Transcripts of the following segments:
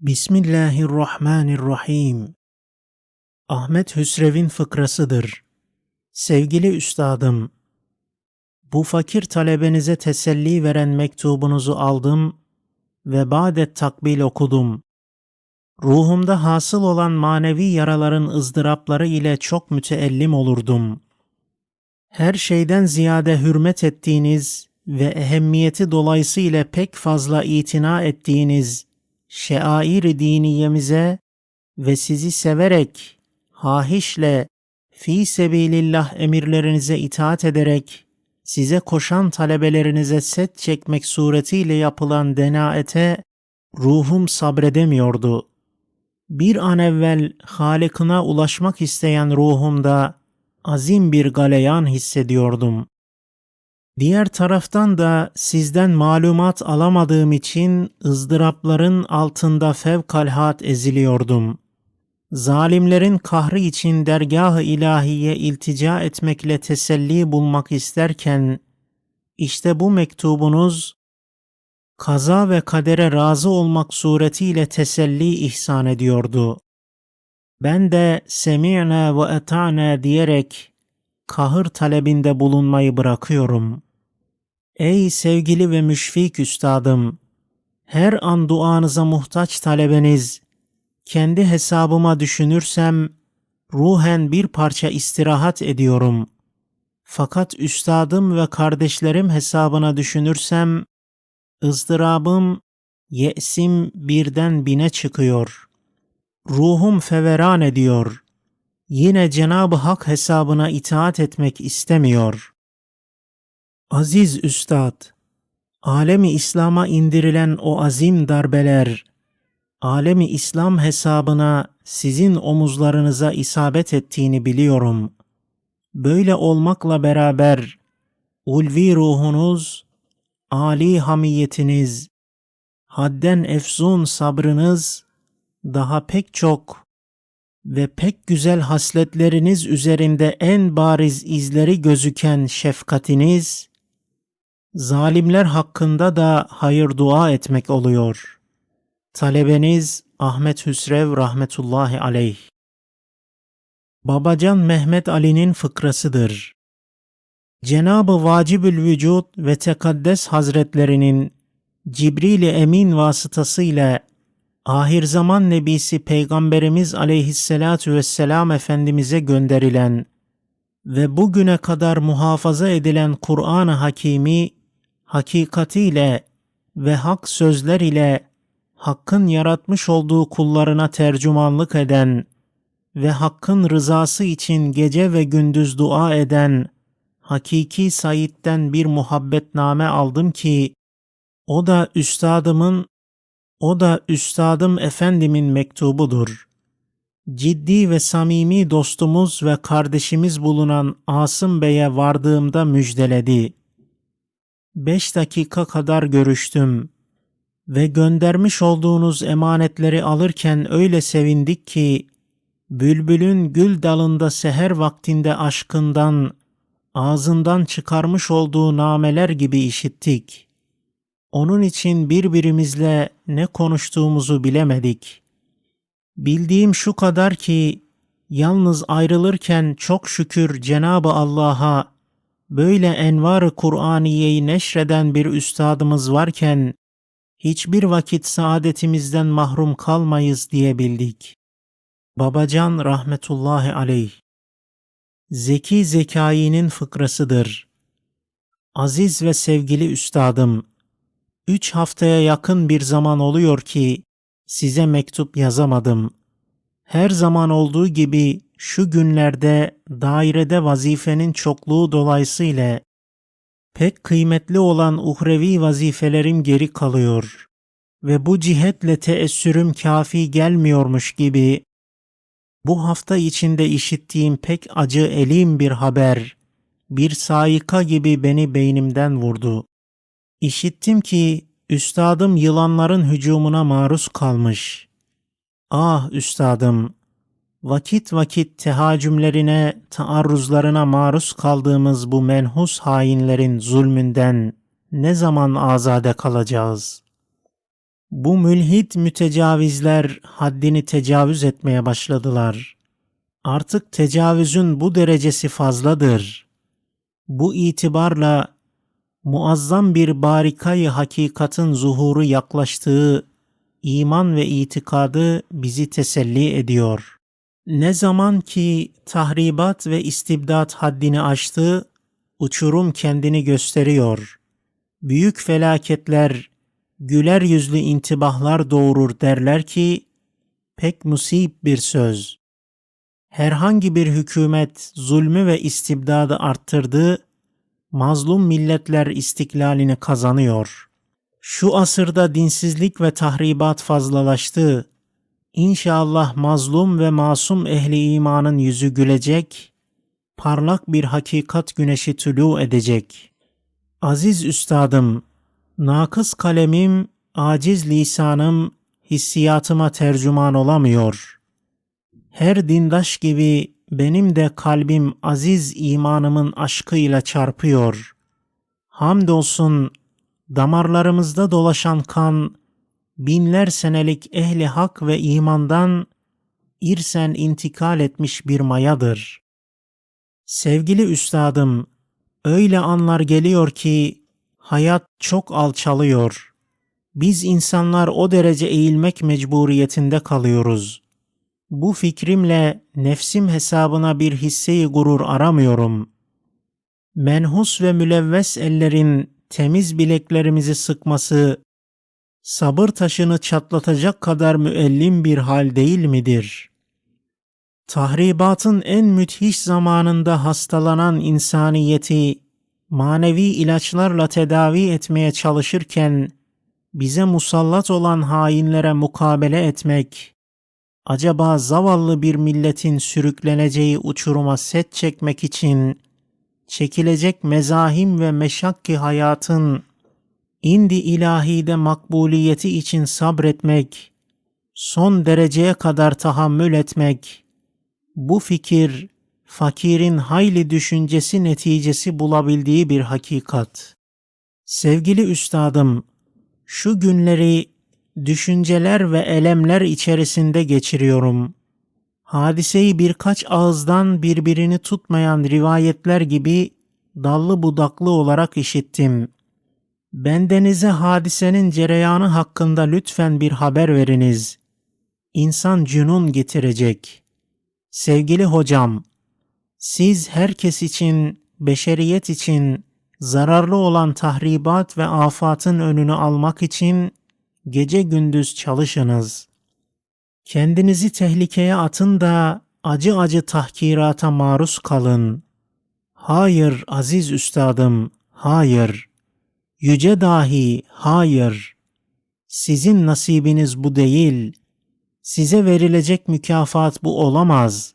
Bismillahirrahmanirrahim. Ahmet Hüsrev'in fıkrasıdır. Sevgili üstadım, bu fakir talebenize teselli veren mektubunuzu aldım ve badet takbil okudum. Ruhumda hasıl olan manevi yaraların ızdırapları ile çok müteellim olurdum. Her şeyden ziyade hürmet ettiğiniz ve ehemmiyeti dolayısıyla pek fazla itina ettiğiniz şeair diniyemize ve sizi severek, hahişle, fi sebilillah emirlerinize itaat ederek, size koşan talebelerinize set çekmek suretiyle yapılan denaete ruhum sabredemiyordu. Bir an evvel Halık'ına ulaşmak isteyen ruhumda azim bir galeyan hissediyordum. Diğer taraftan da sizden malumat alamadığım için ızdırapların altında fevkalhat eziliyordum. Zalimlerin kahri için dergah-ı ilahiye iltica etmekle teselli bulmak isterken, işte bu mektubunuz, kaza ve kadere razı olmak suretiyle teselli ihsan ediyordu. Ben de semi'na ve eta'na diyerek kahır talebinde bulunmayı bırakıyorum.'' Ey sevgili ve müşfik üstadım! Her an duanıza muhtaç talebeniz, kendi hesabıma düşünürsem, ruhen bir parça istirahat ediyorum. Fakat üstadım ve kardeşlerim hesabına düşünürsem, ızdırabım, yesim birden bine çıkıyor. Ruhum feveran ediyor. Yine Cenab-ı Hak hesabına itaat etmek istemiyor.'' Aziz Üstad, alemi İslam'a indirilen o azim darbeler, alemi İslam hesabına sizin omuzlarınıza isabet ettiğini biliyorum. Böyle olmakla beraber ulvi ruhunuz, ali hamiyetiniz, hadden efzun sabrınız, daha pek çok ve pek güzel hasletleriniz üzerinde en bariz izleri gözüken şefkatiniz, Zalimler hakkında da hayır dua etmek oluyor. Talebeniz Ahmet Hüsrev rahmetullahi aleyh. Babacan Mehmet Ali'nin fıkrasıdır. Cenabı Vacibül Vücud ve Tekaddes Hazretlerinin Cibril-i Emin vasıtasıyla ahir zaman nebisi Peygamberimiz aleyhissalatu vesselam Efendimiz'e gönderilen ve bugüne kadar muhafaza edilen Kur'an-ı Hakimi hakikatiyle ve hak sözler ile Hakk'ın yaratmış olduğu kullarına tercümanlık eden ve Hakk'ın rızası için gece ve gündüz dua eden hakiki Said'den bir muhabbetname aldım ki o da üstadımın o da üstadım efendimin mektubudur. Ciddi ve samimi dostumuz ve kardeşimiz bulunan Asım Bey'e vardığımda müjdeledi. Beş dakika kadar görüştüm ve göndermiş olduğunuz emanetleri alırken öyle sevindik ki, bülbülün gül dalında seher vaktinde aşkından, ağzından çıkarmış olduğu nameler gibi işittik. Onun için birbirimizle ne konuştuğumuzu bilemedik. Bildiğim şu kadar ki, yalnız ayrılırken çok şükür Cenabı Allah'a böyle envar-ı Kur'aniyeyi neşreden bir üstadımız varken hiçbir vakit saadetimizden mahrum kalmayız diyebildik. Babacan rahmetullahi aleyh Zeki Zekai'nin fıkrasıdır. Aziz ve sevgili üstadım, üç haftaya yakın bir zaman oluyor ki size mektup yazamadım. Her zaman olduğu gibi şu günlerde dairede vazifenin çokluğu dolayısıyla pek kıymetli olan uhrevi vazifelerim geri kalıyor ve bu cihetle teessürüm kafi gelmiyormuş gibi bu hafta içinde işittiğim pek acı elim bir haber, bir sayika gibi beni beynimden vurdu. İşittim ki üstadım yılanların hücumuna maruz kalmış. Ah üstadım, vakit vakit tehacümlerine, taarruzlarına maruz kaldığımız bu menhus hainlerin zulmünden ne zaman azade kalacağız? Bu mülhit mütecavizler haddini tecavüz etmeye başladılar. Artık tecavüzün bu derecesi fazladır. Bu itibarla muazzam bir barikayı hakikatin zuhuru yaklaştığı iman ve itikadı bizi teselli ediyor. Ne zaman ki tahribat ve istibdat haddini aştı, uçurum kendini gösteriyor. Büyük felaketler, güler yüzlü intibahlar doğurur derler ki, pek musib bir söz. Herhangi bir hükümet zulmü ve istibdadı arttırdı, mazlum milletler istiklalini kazanıyor. Şu asırda dinsizlik ve tahribat fazlalaştı. İnşallah mazlum ve masum ehli imanın yüzü gülecek, parlak bir hakikat güneşi tülû edecek. Aziz üstadım, nakıs kalemim, aciz lisanım hissiyatıma tercüman olamıyor. Her dindaş gibi benim de kalbim aziz imanımın aşkıyla çarpıyor. Hamdolsun damarlarımızda dolaşan kan binler senelik ehli hak ve imandan irsen intikal etmiş bir mayadır. Sevgili üstadım, öyle anlar geliyor ki hayat çok alçalıyor. Biz insanlar o derece eğilmek mecburiyetinde kalıyoruz. Bu fikrimle nefsim hesabına bir hisseyi gurur aramıyorum. Menhus ve mülevves ellerin temiz bileklerimizi sıkması sabır taşını çatlatacak kadar müellim bir hal değil midir? Tahribatın en müthiş zamanında hastalanan insaniyeti manevi ilaçlarla tedavi etmeye çalışırken bize musallat olan hainlere mukabele etmek, acaba zavallı bir milletin sürükleneceği uçuruma set çekmek için çekilecek mezahim ve meşakki hayatın indi ilahide makbuliyeti için sabretmek, son dereceye kadar tahammül etmek, bu fikir fakirin hayli düşüncesi neticesi bulabildiği bir hakikat. Sevgili üstadım, şu günleri düşünceler ve elemler içerisinde geçiriyorum. Hadiseyi birkaç ağızdan birbirini tutmayan rivayetler gibi dallı budaklı olarak işittim. Bendenize hadisenin cereyanı hakkında lütfen bir haber veriniz. İnsan cünun getirecek. Sevgili hocam, siz herkes için, beşeriyet için zararlı olan tahribat ve afatın önünü almak için gece gündüz çalışınız. Kendinizi tehlikeye atın da acı acı tahkirata maruz kalın. Hayır aziz üstadım, hayır. Yüce dahi, hayır. Sizin nasibiniz bu değil. Size verilecek mükafat bu olamaz.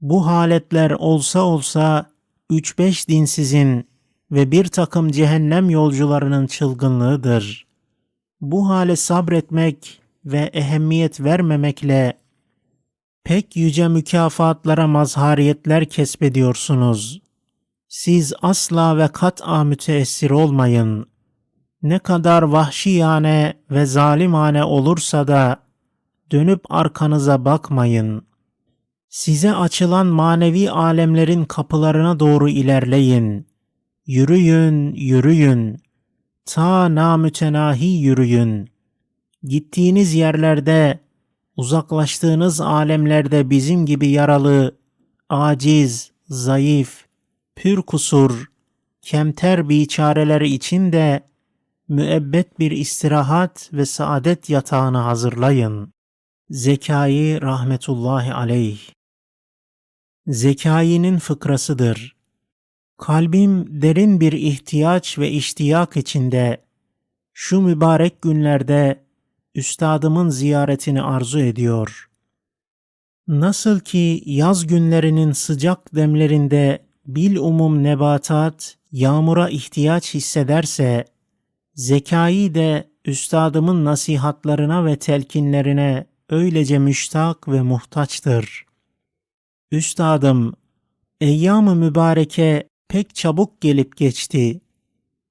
Bu haletler olsa olsa üç beş dinsizin ve bir takım cehennem yolcularının çılgınlığıdır. Bu hale sabretmek ve ehemmiyet vermemekle pek yüce mükafatlara mazhariyetler kesbediyorsunuz. Siz asla ve kat'a müteessir olmayın. Ne kadar vahşiyane ve zalimane olursa da dönüp arkanıza bakmayın. Size açılan manevi alemlerin kapılarına doğru ilerleyin. Yürüyün, yürüyün. Ta namütenahi yürüyün. Gittiğiniz yerlerde, uzaklaştığınız alemlerde bizim gibi yaralı, aciz, zayıf, pür kusur, kemter biçareleri için de müebbet bir istirahat ve saadet yatağını hazırlayın. Zekai rahmetullahi aleyh Zekai'nin fıkrasıdır. Kalbim derin bir ihtiyaç ve iştiyak içinde şu mübarek günlerde üstadımın ziyaretini arzu ediyor. Nasıl ki yaz günlerinin sıcak demlerinde bil umum nebatat yağmura ihtiyaç hissederse, zekayı de üstadımın nasihatlarına ve telkinlerine öylece müştak ve muhtaçtır. Üstadım, eyyam-ı mübareke pek çabuk gelip geçti.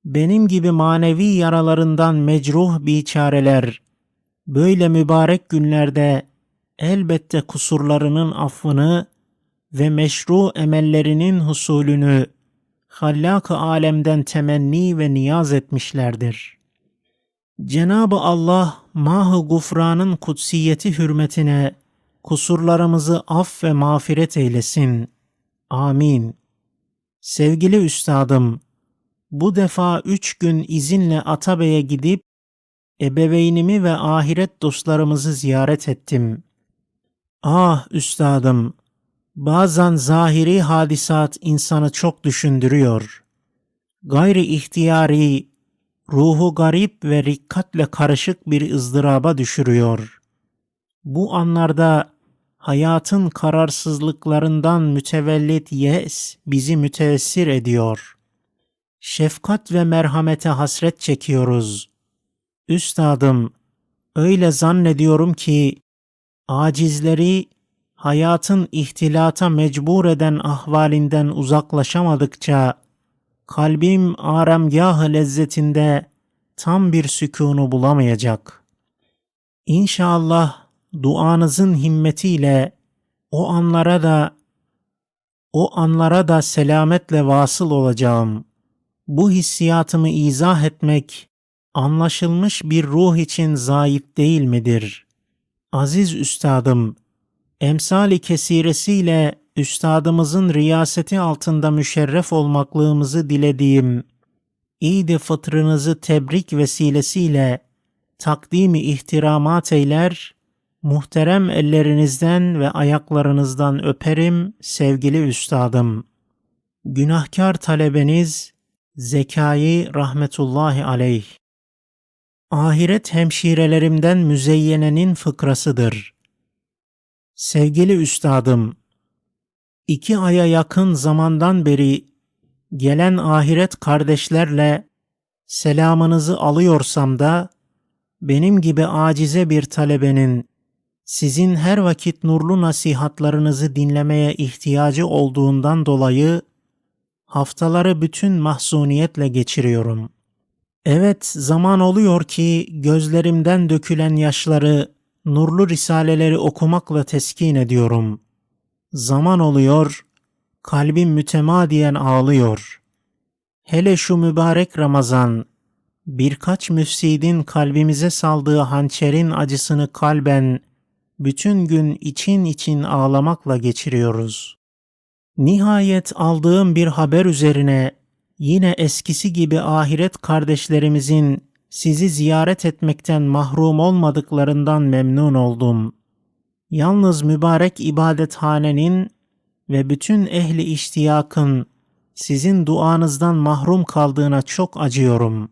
Benim gibi manevi yaralarından mecruh biçareler Böyle mübarek günlerde elbette kusurlarının affını ve meşru emellerinin husulünü hallak-ı alemden temenni ve niyaz etmişlerdir. Cenab-ı Allah mah-ı gufranın kutsiyeti hürmetine kusurlarımızı af ve mağfiret eylesin. Amin. Sevgili üstadım, bu defa üç gün izinle Atabey'e gidip ebeveynimi ve ahiret dostlarımızı ziyaret ettim. Ah üstadım, bazen zahiri hadisat insanı çok düşündürüyor. Gayri ihtiyari, ruhu garip ve rikkatle karışık bir ızdıraba düşürüyor. Bu anlarda hayatın kararsızlıklarından mütevellit yes bizi müteessir ediyor. Şefkat ve merhamete hasret çekiyoruz. Üstadım, öyle zannediyorum ki acizleri hayatın ihtilata mecbur eden ahvalinden uzaklaşamadıkça kalbim aramgah lezzetinde tam bir sükunu bulamayacak. İnşallah duanızın himmetiyle o anlara da o anlara da selametle vasıl olacağım. Bu hissiyatımı izah etmek anlaşılmış bir ruh için zayıf değil midir? Aziz üstadım, emsali kesiresiyle üstadımızın riyaseti altında müşerref olmaklığımızı dilediğim İd-i fıtrınızı tebrik vesilesiyle takdimi ihtiramat eyler, muhterem ellerinizden ve ayaklarınızdan öperim sevgili üstadım. Günahkar talebeniz Zekai rahmetullahi aleyh. Ahiret hemşirelerimden müzeyyenenin fıkrasıdır. Sevgili üstadım, iki aya yakın zamandan beri gelen ahiret kardeşlerle selamınızı alıyorsam da benim gibi acize bir talebenin sizin her vakit nurlu nasihatlarınızı dinlemeye ihtiyacı olduğundan dolayı haftaları bütün mahzuniyetle geçiriyorum. Evet, zaman oluyor ki gözlerimden dökülen yaşları nurlu risaleleri okumakla teskin ediyorum. Zaman oluyor, kalbim mütemadiyen ağlıyor. Hele şu mübarek Ramazan, birkaç müfsidin kalbimize saldığı hançerin acısını kalben, bütün gün için için ağlamakla geçiriyoruz. Nihayet aldığım bir haber üzerine yine eskisi gibi ahiret kardeşlerimizin sizi ziyaret etmekten mahrum olmadıklarından memnun oldum. Yalnız mübarek ibadethanenin ve bütün ehli iştiyakın sizin duanızdan mahrum kaldığına çok acıyorum.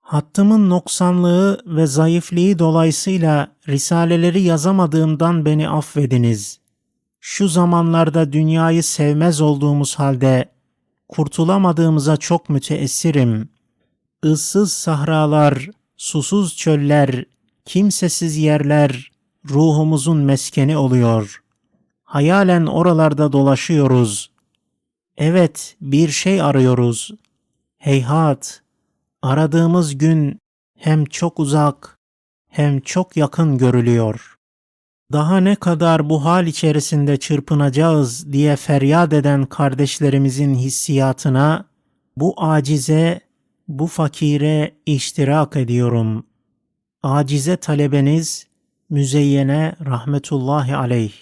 Hattımın noksanlığı ve zayıflığı dolayısıyla risaleleri yazamadığımdan beni affediniz. Şu zamanlarda dünyayı sevmez olduğumuz halde kurtulamadığımıza çok müteessirim. Issız sahralar, susuz çöller, kimsesiz yerler ruhumuzun meskeni oluyor. Hayalen oralarda dolaşıyoruz. Evet, bir şey arıyoruz. Heyhat, aradığımız gün hem çok uzak hem çok yakın görülüyor. Daha ne kadar bu hal içerisinde çırpınacağız diye feryat eden kardeşlerimizin hissiyatına bu acize, bu fakire iştirak ediyorum. Acize talebeniz Müzeyyene rahmetullahi aleyh.